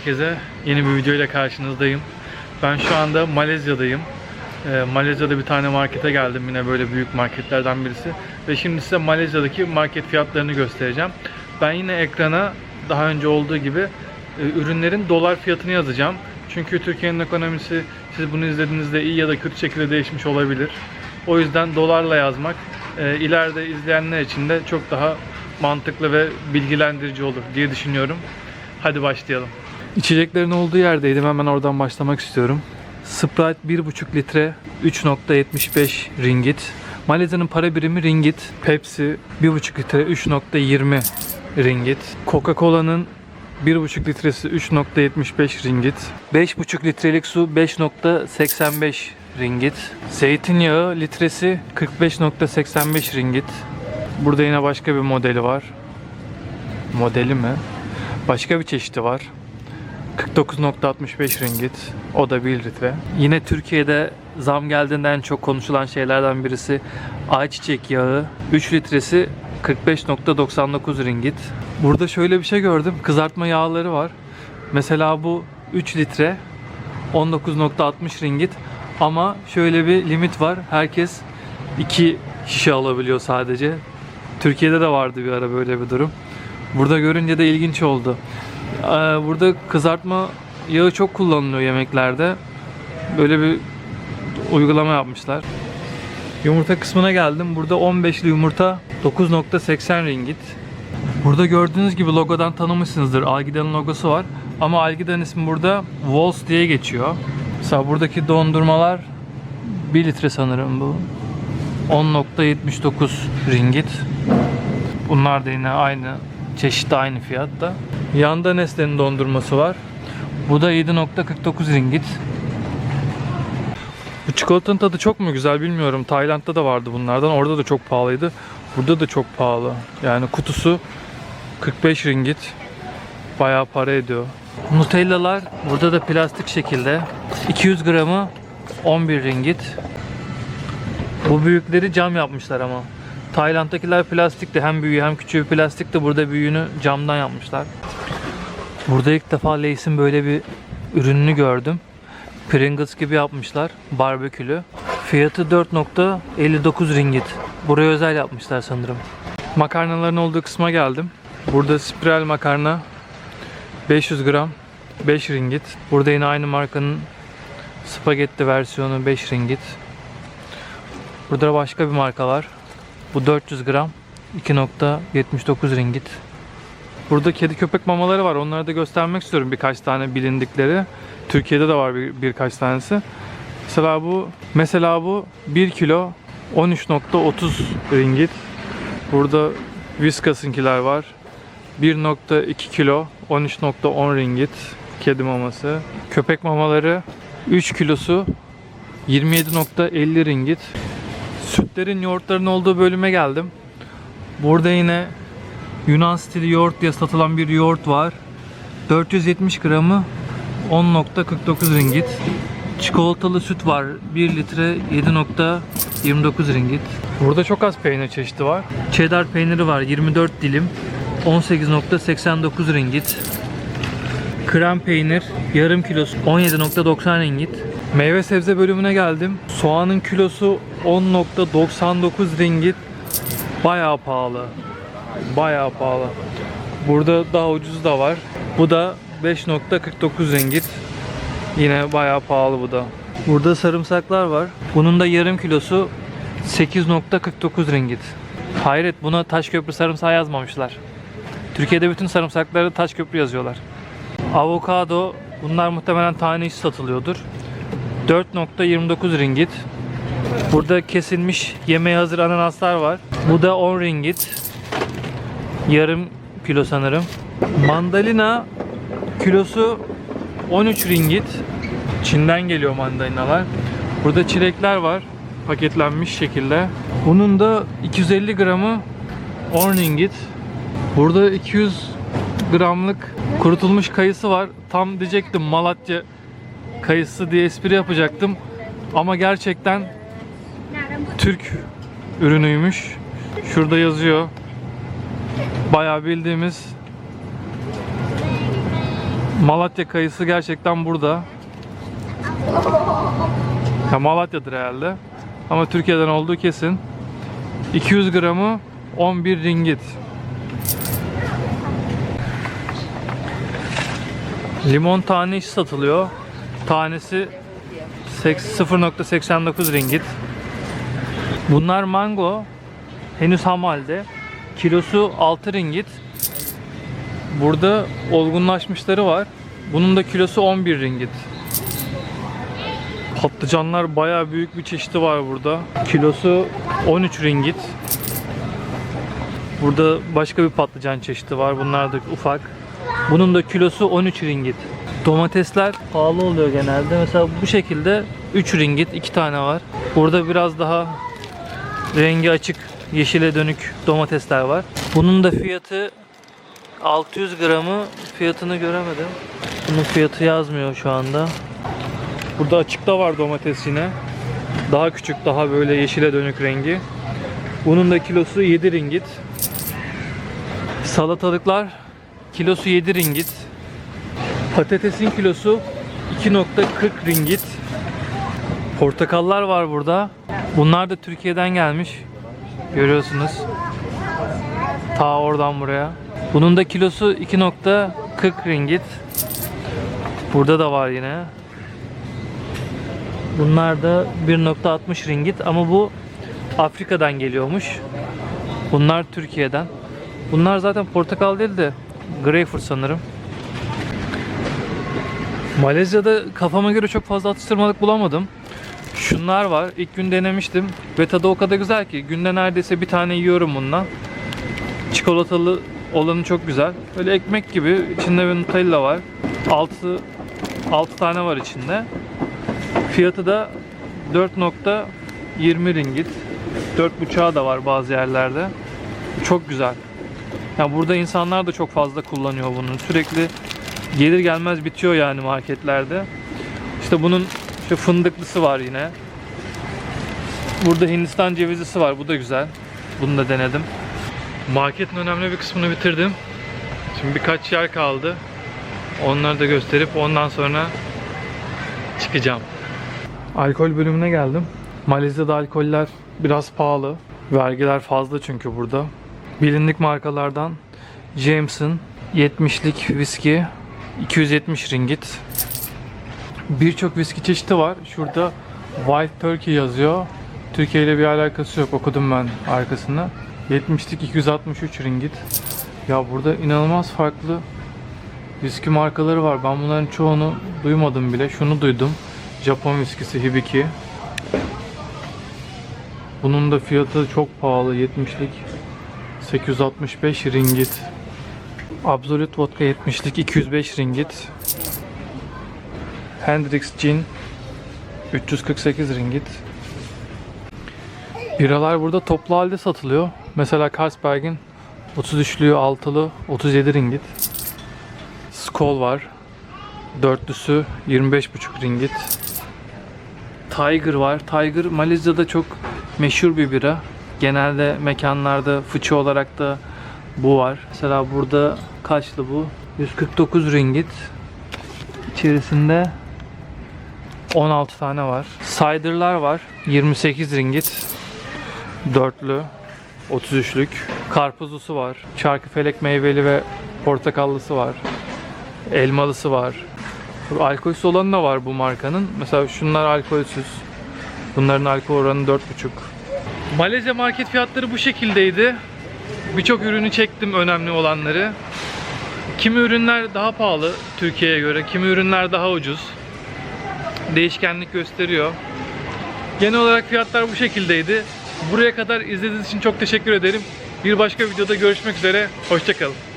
herkese. Yeni bir video ile karşınızdayım. Ben şu anda Malezya'dayım. Ee, Malezya'da bir tane markete geldim yine böyle büyük marketlerden birisi. Ve şimdi size Malezya'daki market fiyatlarını göstereceğim. Ben yine ekrana daha önce olduğu gibi e, ürünlerin dolar fiyatını yazacağım. Çünkü Türkiye'nin ekonomisi siz bunu izlediğinizde iyi ya da kötü şekilde değişmiş olabilir. O yüzden dolarla yazmak e, ileride izleyenler için de çok daha mantıklı ve bilgilendirici olur diye düşünüyorum. Hadi başlayalım. İçeceklerin olduğu yerdeydim. Hemen oradan başlamak istiyorum. Sprite 1,5 litre 3.75 ringgit. Malezya'nın para birimi ringgit. Pepsi 1,5 litre 3.20 ringgit. Coca-Cola'nın 1,5 litresi 3.75 ringgit. 5,5 litrelik su 5.85 ringgit. Zeytinyağı litresi 45.85 ringgit. Burada yine başka bir modeli var. Modeli mi? Başka bir çeşidi var. 49.65 ringgit. O da 1 litre. Yine Türkiye'de zam geldiğinde en çok konuşulan şeylerden birisi ayçiçek yağı. 3 litresi 45.99 ringgit. Burada şöyle bir şey gördüm. Kızartma yağları var. Mesela bu 3 litre 19.60 ringgit. Ama şöyle bir limit var. Herkes 2 şişe alabiliyor sadece. Türkiye'de de vardı bir ara böyle bir durum. Burada görünce de ilginç oldu. Ee, Burada kızartma yağı çok kullanılıyor yemeklerde. Böyle bir uygulama yapmışlar. Yumurta kısmına geldim. Burada 15'li yumurta 9.80 ringgit. Burada gördüğünüz gibi logodan tanımışsınızdır. Algida'nın logosu var. Ama Algida'nın ismi burada Walls diye geçiyor. Mesela buradaki dondurmalar 1 litre sanırım bu. 10.79 ringgit. Bunlar da yine aynı çeşit aynı fiyatta. Yanda Nestle'nin dondurması var. Bu da 7.49 ringgit. Bu çikolatanın tadı çok mu güzel bilmiyorum. Tayland'da da vardı bunlardan. Orada da çok pahalıydı. Burada da çok pahalı. Yani kutusu 45 ringgit. Bayağı para ediyor. Nutella'lar burada da plastik şekilde. 200 gramı 11 ringgit. Bu büyükleri cam yapmışlar ama. Tayland'dakiler plastikti. Hem büyüğü hem küçüğü plastikti. Burada büyüğünü camdan yapmışlar. Burada ilk defa Lay's'in böyle bir ürününü gördüm. Pringles gibi yapmışlar. Barbekülü. Fiyatı 4.59 ringgit. Buraya özel yapmışlar sanırım. Makarnaların olduğu kısma geldim. Burada spiral makarna 500 gram 5 ringgit. Burada yine aynı markanın spagetti versiyonu 5 ringgit. Burada başka bir marka var. Bu 400 gram 2.79 ringgit. Burada kedi köpek mamaları var. Onları da göstermek istiyorum birkaç tane bilindikleri. Türkiye'de de var bir, birkaç tanesi. Mesela bu mesela bu 1 kilo 13.30 ringgit. Burada Whiskers'ınkiler var. 1.2 kilo 13.10 ringgit kedi maması. Köpek mamaları 3 kilosu 27.50 ringgit. Sütlerin, yoğurtların olduğu bölüme geldim. Burada yine Yunan stili yoğurt diye satılan bir yoğurt var. 470 gramı 10.49 ringgit. Çikolatalı süt var. 1 litre 7.29 ringgit. Burada çok az peynir çeşidi var. Cheddar peyniri var 24 dilim. 18.89 ringgit. Krem peynir yarım kilosu 17.90 ringgit. Meyve sebze bölümüne geldim. Soğanın kilosu 10.99 ringgit. Bayağı pahalı. Bayağı pahalı. Burada daha ucuz da var. Bu da 5.49 ringgit. Yine bayağı pahalı bu da. Burada sarımsaklar var. Bunun da yarım kilosu 8.49 ringgit. Hayret buna Taşköprü sarımsağı yazmamışlar. Türkiye'de bütün sarımsakları Taşköprü yazıyorlar. Avokado bunlar muhtemelen tanesi satılıyordur. 4.29 ringgit. Burada kesilmiş yemeğe hazır ananaslar var. Bu da 10 ringgit. Yarım kilo sanırım. Mandalina kilosu 13 ringgit. Çin'den geliyor mandalinalar. Burada çilekler var. Paketlenmiş şekilde. Bunun da 250 gramı 10 ringgit. Burada 200 gramlık kurutulmuş kayısı var. Tam diyecektim Malatya kayısı diye espri yapacaktım. Ama gerçekten Türk ürünüymüş. Şurada yazıyor. Bayağı bildiğimiz Malatya kayısı gerçekten burada. Ya Malatya'dır herhalde. Ama Türkiye'den olduğu kesin. 200 gramı 11 ringgit. Limon tane işi satılıyor. Tanesi seks- 0.89 ringgit. Bunlar mango. Henüz ham halde. Kilosu 6 ringgit. Burada olgunlaşmışları var. Bunun da kilosu 11 ringgit. Patlıcanlar bayağı büyük bir çeşidi var burada. Kilosu 13 ringgit. Burada başka bir patlıcan çeşidi var. Bunlar da ufak. Bunun da kilosu 13 ringgit. Domatesler pahalı oluyor genelde. Mesela bu şekilde 3 ringgit iki tane var. Burada biraz daha rengi açık yeşile dönük domatesler var. Bunun da fiyatı 600 gramı fiyatını göremedim. Bunun fiyatı yazmıyor şu anda. Burada açıkta var domates yine. Daha küçük, daha böyle yeşile dönük rengi. Bunun da kilosu 7 ringgit. Salatalıklar kilosu 7 ringgit. Patatesin kilosu 2.40 ringgit. Portakallar var burada. Bunlar da Türkiye'den gelmiş. Görüyorsunuz. Ta oradan buraya. Bunun da kilosu 2.40 ringgit. Burada da var yine. Bunlar da 1.60 ringgit ama bu Afrika'dan geliyormuş. Bunlar Türkiye'den. Bunlar zaten portakal değil de greyfurt sanırım. Malezya'da kafama göre çok fazla atıştırmalık bulamadım. Şunlar var. İlk gün denemiştim ve tadı o kadar güzel ki günde neredeyse bir tane yiyorum bundan. Çikolatalı olanı çok güzel. Böyle ekmek gibi içinde bir Nutella var. 6 6 tane var içinde. Fiyatı da 4.20 ringgit. 4.5'a da var bazı yerlerde. Çok güzel. Ya burada insanlar da çok fazla kullanıyor bunu. Sürekli gelir gelmez bitiyor yani marketlerde. İşte bunun işte fındıklısı var yine. Burada Hindistan cevizlisi var. Bu da güzel. Bunu da denedim. Marketin önemli bir kısmını bitirdim. Şimdi birkaç yer kaldı. Onları da gösterip ondan sonra çıkacağım. Alkol bölümüne geldim. Malezya'da alkoller biraz pahalı. Vergiler fazla çünkü burada. Bilindik markalardan Jameson 70'lik viski 270 ringgit. Birçok viski çeşidi var. Şurada Wild Turkey yazıyor. Türkiye ile bir alakası yok. Okudum ben arkasını. 70'lik 263 ringgit. Ya burada inanılmaz farklı viski markaları var. Ben bunların çoğunu duymadım bile. Şunu duydum. Japon viskisi Hibiki. Bunun da fiyatı çok pahalı. 70'lik 865 ringgit. Absolut Vodka 70'lik 205 ringgit. Hendrix Gin 348 ringgit. Biralar burada toplu halde satılıyor. Mesela Carlsberg'in 33'lüğü altılı 37 ringgit. Skol var. Dörtlüsü 25,5 ringgit. Tiger var. Tiger Malezya'da çok meşhur bir bira. Genelde mekanlarda fıçı olarak da bu var. Mesela burada kaçlı bu? 149 ringgit. İçerisinde 16 tane var. Cider'lar var. 28 ringgit. Dörtlü. 33'lük. Karpuzlusu var. Çarkıfelek meyveli ve portakallısı var. Elmalısı var. Alkolsüz olanı da var bu markanın. Mesela şunlar alkolsüz. Bunların alkol oranı 4,5. Malezya market fiyatları bu şekildeydi. Birçok ürünü çektim önemli olanları. Kimi ürünler daha pahalı Türkiye'ye göre, kimi ürünler daha ucuz. Değişkenlik gösteriyor. Genel olarak fiyatlar bu şekildeydi. Buraya kadar izlediğiniz için çok teşekkür ederim. Bir başka videoda görüşmek üzere. Hoşçakalın.